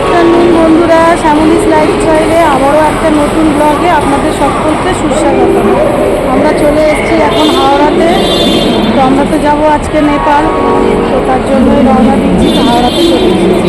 Afternoon বন্ধুরা। শ্যামলিস life স্টাইলে আবারও একটা নতুন ব্লগে আপনাদের সকলকে সুস্বাগত। আমরা চলে এসেছি এখন হাওড়াতে। তো আমরা তো যাব আজকে নেপাল। তো তার জন্যই রওনা দিচ্ছি হাওড়াতে চলে এসেছি।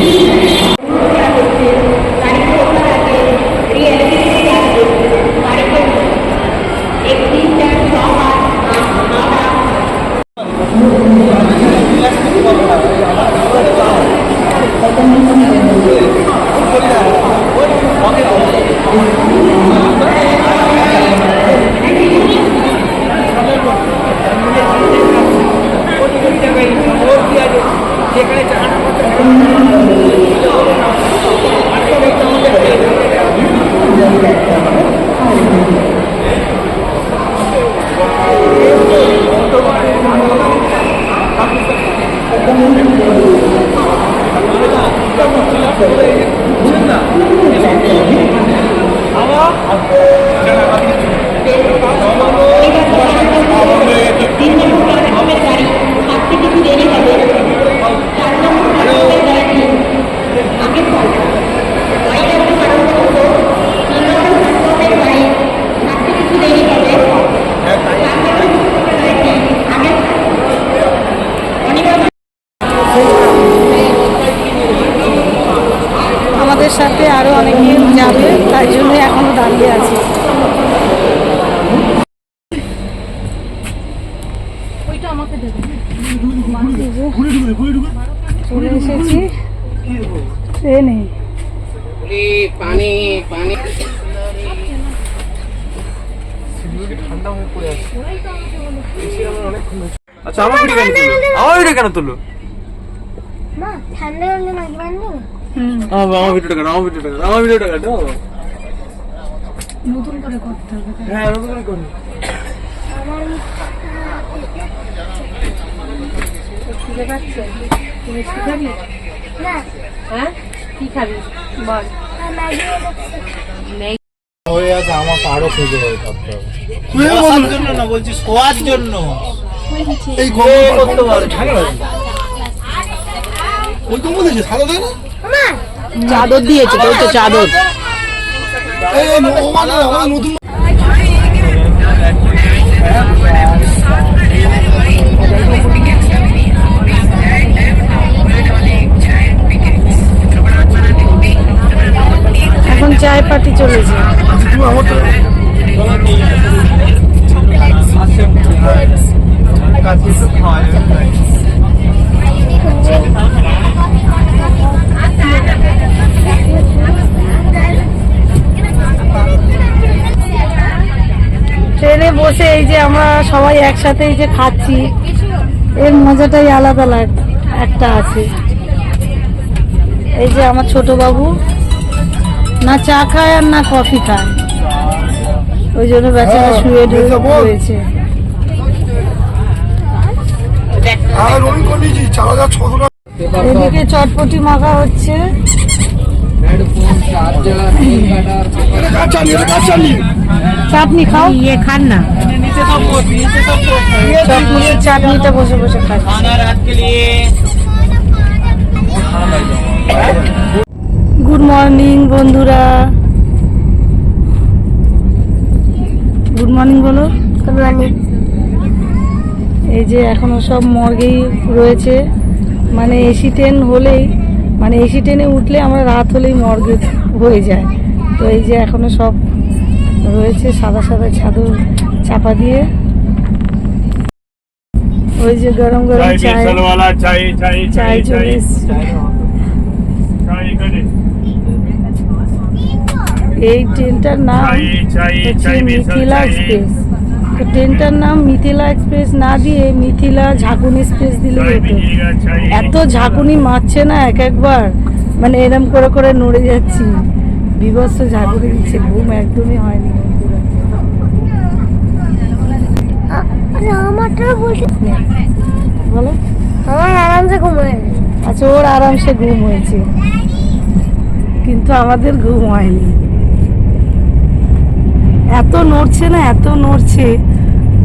আমাদের ট্রেনে পানি পানি আচ্ছা আমার ভিডিও কেন তুলো আমার ভিডিও কেন তুলো মা ঠান্ডা হলে আমার ভিডিওটা কেন আমার ভিডিওটা কেন আমার ভিডিওটা কেন নতুন করে করতে হবে হ্যাঁ নতুন করে করি আমার খিদে তুমি কি না। হ্যাঁ? কি খাবি? বল। হয়ে আছে আরও খুঁজে হয়ে থাকতে হবে। জন্য না বলছি শোয়ার জন্য। এই করতে পারে। ওই কম্বল দিয়েছে সাদা দেয় না? চাদর দিয়েছে তো তো চাদর। এই মানে আমাদের নতুন এখন চায় পার্টি চলেছে তুমি আমার তো ট্রেনে বসে এই যে আমরা সবাই একসাথে এই যে খাচ্ছি। এর মজাটাই আলাদা লাগ একটা আছে। এই যে আমার ছোট বাবু না চা খায় আর না কফি খায়। ওই জন্য বেচারা হ্যাঁ, শুয়ে। রয়েছে। এদিকে চটপটি মাখা হচ্ছে এটা কাজ চালিয়ে এটা কাজ চালিয়ে চাটনি খাও? ইয়ে খান না। চাটনিতে বসে বসে গুড মর্নিং, বন্ধুরা। গুড মর্নিং বলো গুড মর্নিং এই যে এখনও সব মর্গেই রয়েছে। মানে এসি ট্রেন হলেই মানে এসি ট্রেনে উঠলে আমরা রাত হলেই মর্গে হয়ে যায়। তো এই যে এখনও সব রয়েছে সাদা সাদা ছাদু চাপা দিয়ে। ওই যে গরম গরম চাই চাই চলে এই ট্রেনটার নাম হচ্ছে মিথিলা এক্সপ্রেস ট্রেনটার নাম মিথিলা এক্সপ্রেস না দিয়ে মিথিলা ঝাঁকুনি এক্সপ্রেস দিলে হতো। এত ঝাঁকুনি মারছে না এক একবার। মানে এরম করে করে নড়ে যাচ্ছি। বিভৎস ঝাঁকুনি দিচ্ছে। ঘুম একদমই হয়নি আচ্ছা, আরামসে ঘুম হয়েছে। কিন্তু আমাদের ঘুম হয়নি। এত নড়ছে না এত নড়ছে।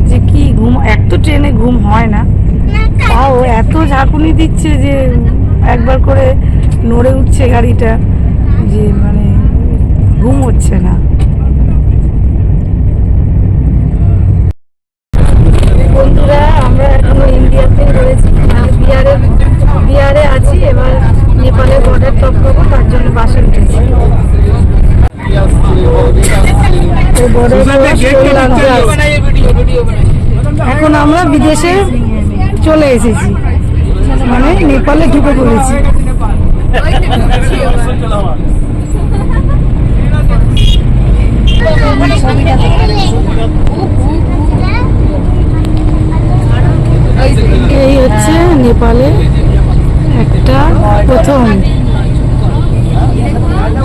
যে কি ঘুম এক তো ট্রেনে ঘুম হয় না। তাও এত ঝাঁকুনি দিচ্ছে যে একবার করে নড়ে উঠছে গাড়িটা যে মানে ঘুম হচ্ছে না। বন্ধুরা আমরা এখনও ইন্ডিয়াতে রয়েছি। বিহারে বিহারে আছি এবার নেপালের বর্ডার টপ করব তার জন্য বাসে উঠেছি। তো এখন আমরা বিদেশে চলে এসেছি। মানে নেপালে ঢুকে পড়েছি। এই হচ্ছে নেপালে একটা প্রথম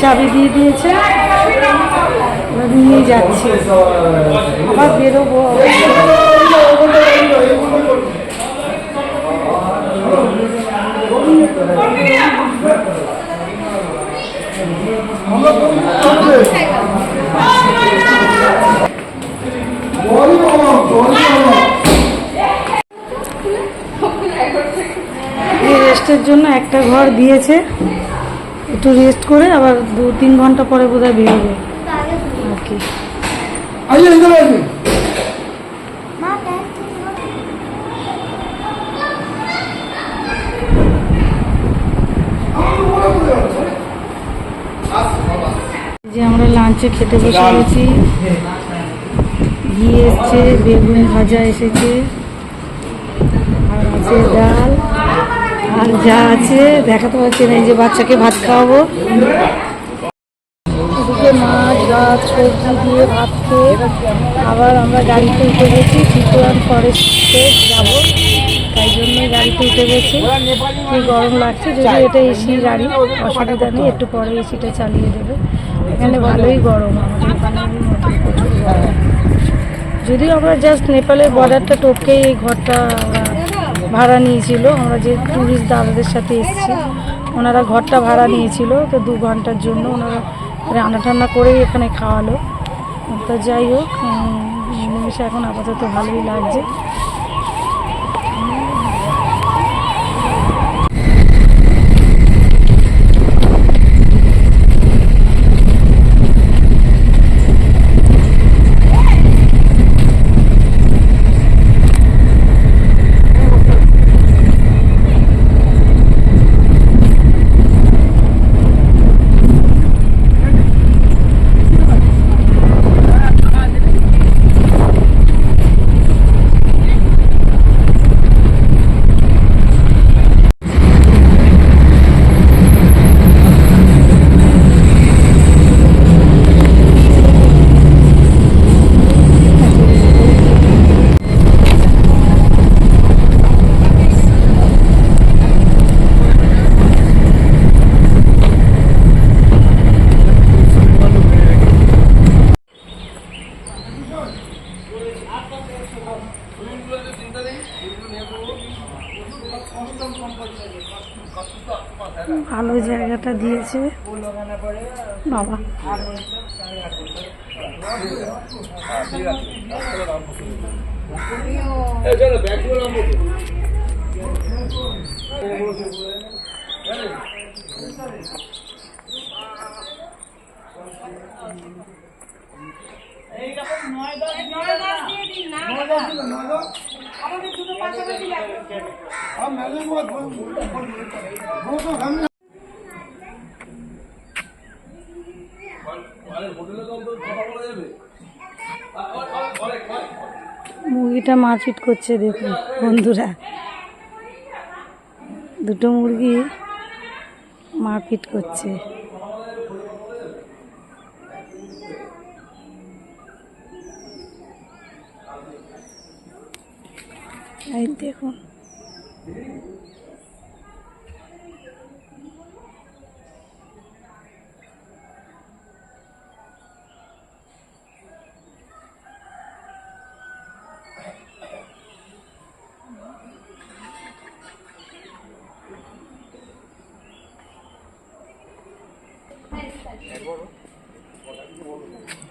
চাবি দিয়ে দিয়েছে। নিয়ে যাচ্ছি। আবার বেরোবো এই রেস্টের জন্য একটা ঘর দিয়েছে। একটু রেস্ট করে আবার দু তিন ঘণ্টা পরে বেরোবে আইয়ে এখানে আছে যে আমরা লাঞ্চে খেতে বসে গেছি। ঘি এসছে বেগুন ভাজা এসেছে। আর আছে ডাল। আর যা আছে, দেখাতে পারছি না, এই যে বাচ্চাকে ভাত খাওয়াবো। মাছ ভাত সবজি দিয়ে ভাত খেয়ে আবার আমরা গাড়িতে উঠে গেছি, ত্রিপুরার ফরেস্টে যাব। তাই জন্য গাড়িতে উঠে গেছি। কি গরম লাগছে, যদি এটা এসি গাড়ি, অসুবিধা নেই, একটু পরে এসিটা চালিয়ে দেবে। এখানে ভালোই গরম, আমাদের গরম। যদিও আমরা জাস্ট নেপালের বর্ডারটা টপকেই এই ঘরটা ভাড়া নিয়েছিল, আমরা যে ট্যুরিস্ট দাদাদের সাথে এসেছি, ওনারা ঘরটা ভাড়া নিয়েছিল, তো দু ঘণ্টার জন্য ওনারা রান্না টান্না করেই এখানে খাওয়ালো। তো যাই হোক নিমেষে এখন আপাতত ভালোই লাগছে। বাবা আমাদের দুটো পাশাপাশি লাগে মুরগিটা মারপিট করছে দেখুন বন্ধুরা। দুটো মুরগি মারপিট করছে। এই দেখুন।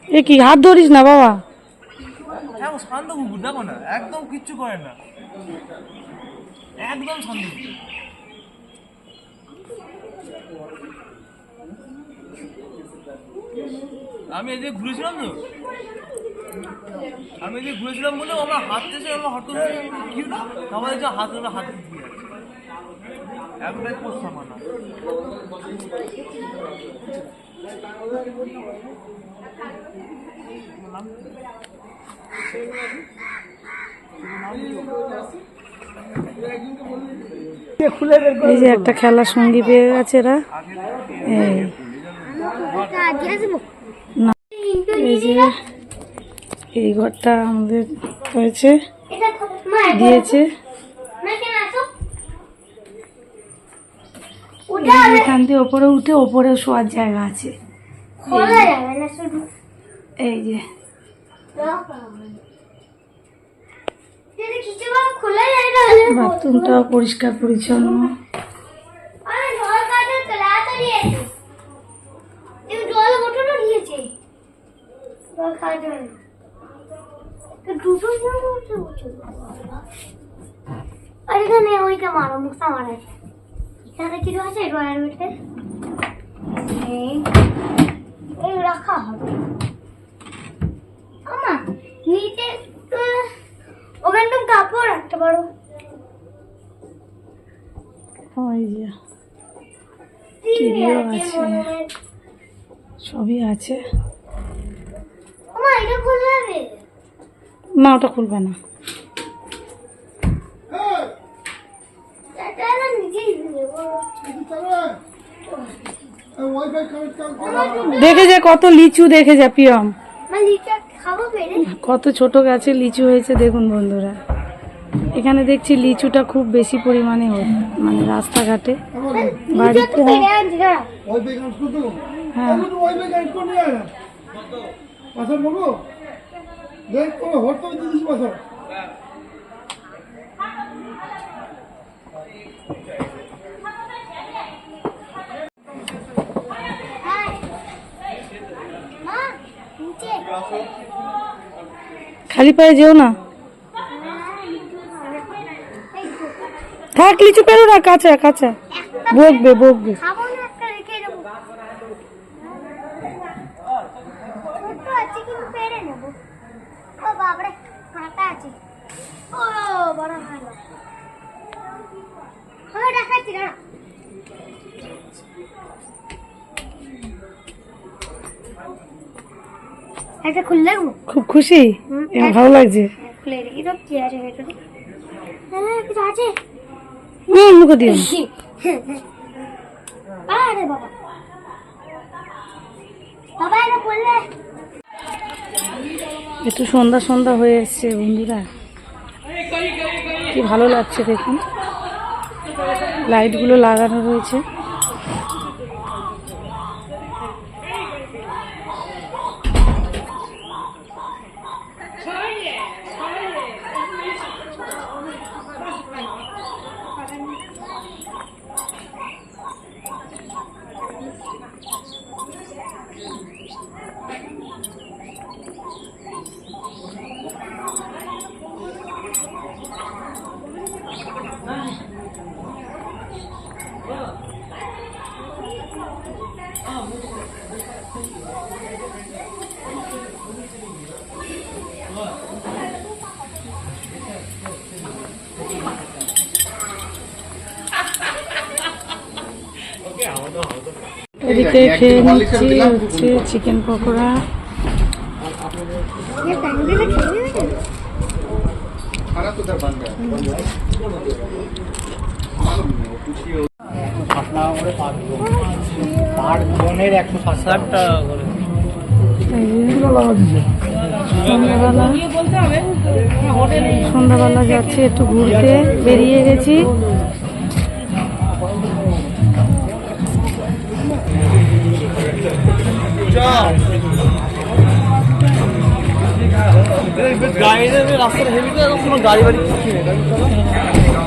এ কি, হাত ধরিস না বাবা? হ্যাঁ শান্ত কুকুর না, একদম কিচ্ছু করে না। একদম শান্ত। আমি এদিকে ঘুরেছিলাম তো। আমি এদিকে ঘুরেছিলাম বলে আমার হাত থেকে আমার হাত কি হলো? আমার যে হাত আমার হাতে আছে একটাই করতাম না এই যে একটা খেলার সঙ্গী পেয়ে গেছে এরা। এই। যে এই ঘরটা আমাদের হয়েছে, দিয়েছে। এখান থেকে ওপরে উঠে ওপরে শোয়ার জায়গা আছে। এই যে। বাথরুমটাও পরিষ্কার পরিচ্ছন্ন। আর এখানে ওইটা মারো মুখটা মারা এখানে কিছু আছে ড্রয়ার ভিতরে এই এই রাখা হবে। আমা নিচে ওখানে তুমি কাপড় রাখতে পারো সবই আছে। না ওটা খুলবে না এটা না নিজেই খুলে দেবো। ওয়াইফাই কানেক্ট দেখে যা কত লিচু দেখে যা পিয়ম মা লিচা খাব পেরে কত ছোট গাছে লিচু হয়েছে দেখুন বন্ধুরা। এখানে দেখছি লিচুটা খুব বেশি পরিমাণে হয় মানে রাস্তাঘাটে। বাড়িতে ওয়াইফাই হ্যাঁ আমি তো ওয়াইফাই কানেক্ট করে নিয়ে না পাসওয়ার্ড বলো দেখ কোনো হোয়াটসঅ্যাপ দিয়ে দিস পাসওয়ার্ড মা নিচে খালি পায়ে যেও না। থাক লিচু পেরো না কাঁচা কাঁচা। বকবে বকবে খাব না একটা রেখে দেবো ছোট্ট আছে কিন্তু পেরে নেব ও বাবরে কাঁটা আছে ও বড় ভালো আমি দেখাচ্ছি না একটা খুললে রাখব খুব খুশি? ভালো লাগছে। ভেতরে? হ্যাঁ হুম মুখে দিও। একটু সন্ধ্যা সন্ধ্যা হয়ে এসছে বন্ধুরা। কি ভালো লাগছে দেখুন। লাইটগুলো লাগানো রয়েছে। এদিকে খেয়ে নিচ্ছি হচ্ছে চিকেন পকোড়া। সন্ধ্যাবেলা যাচ্ছে একটু ঘুরতে। বেরিয়ে গেছি। কোনো গাড়ি বাড়ি কিছু নেই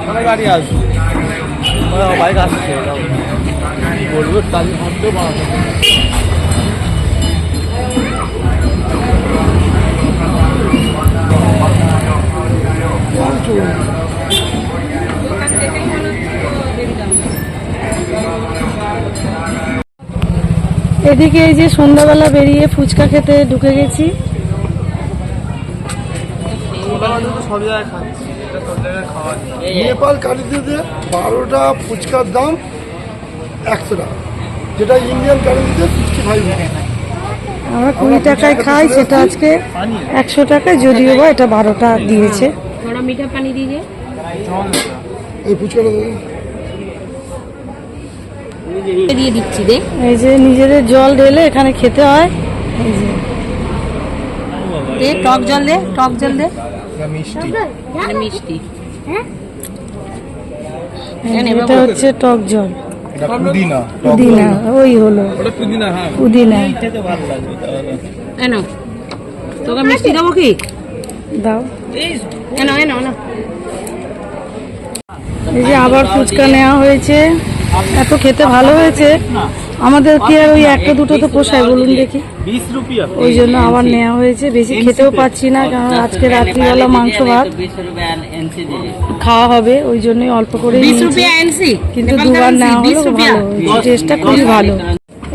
মানে গাড়ি আসবে। বাইক আসছে বলব ভাবতেও এদিকে এই যে সন্ধ্যাবেলা বেরিয়ে ফুচকা খেতে ঢুকে গেছি। সব জায়গায় খাচ্ছি। নেপাল কারেন্সিতে বারোটা ফুচকার দাম একশো টাকা। যেটা ইন্ডিয়ান কারেন্সিতে সিক্সটি ফাইভ আমরা কুড়ি টাকায় খাই সেটা আজকে একশো টাকায় যদিও বা এটা বারোটা দিয়েছে। মিঠা পানি দিয়ে এই ফুচকাটা দিয়ে দিচ্ছি দেখ যে নিজেদের জল ঢেলে এখানে খেতে হয়। এই যে। টক জল দে টক জল দে। মিষ্টি। এটা মিষ্টি। এই এটা হচ্ছে টক জল। এটা পুদিনা পুদিনা ওই হলো। ওটা পুদিনা হ্যাঁ। পুদিনা। এনো তোকে মিষ্টি দেবো কি? দাও। এনো এনো এনো এই যে আবার ফুচকা নেওয়া হয়েছে। এত খেতে ভালো হয়েছে। আমাদের কি আর ওই একটা দুটো তো পোষায় বলুন দেখি। ওই জন্য আবার নেওয়া হয়েছে। বেশি খেতেও পাচ্ছি না কারণ আজকে রাত্রিবেলা মাংস ভাত খাওয়া হবে ওই জন্যই অল্প করে কিন্তু দুবার নেওয়া হলো ভালো টেস্টটা খুবই ভালো।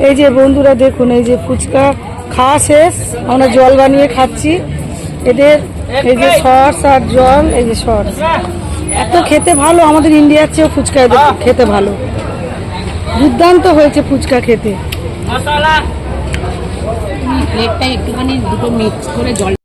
এই যে বন্ধুরা দেখুন এই যে ফুচকা খাওয়া শেষ। আমরা জল বানিয়ে খাচ্ছি। এদের এই যে সস আর জল এই যে সস। এত খেতে ভালো আমাদের ইন্ডিয়ার চেয়েও ফুচকা খেতে ভালো। দুর্দান্ত হয়েছে ফুচকা খেতে। প্লেটটা একটুখানি দুটো মিক্স করে জল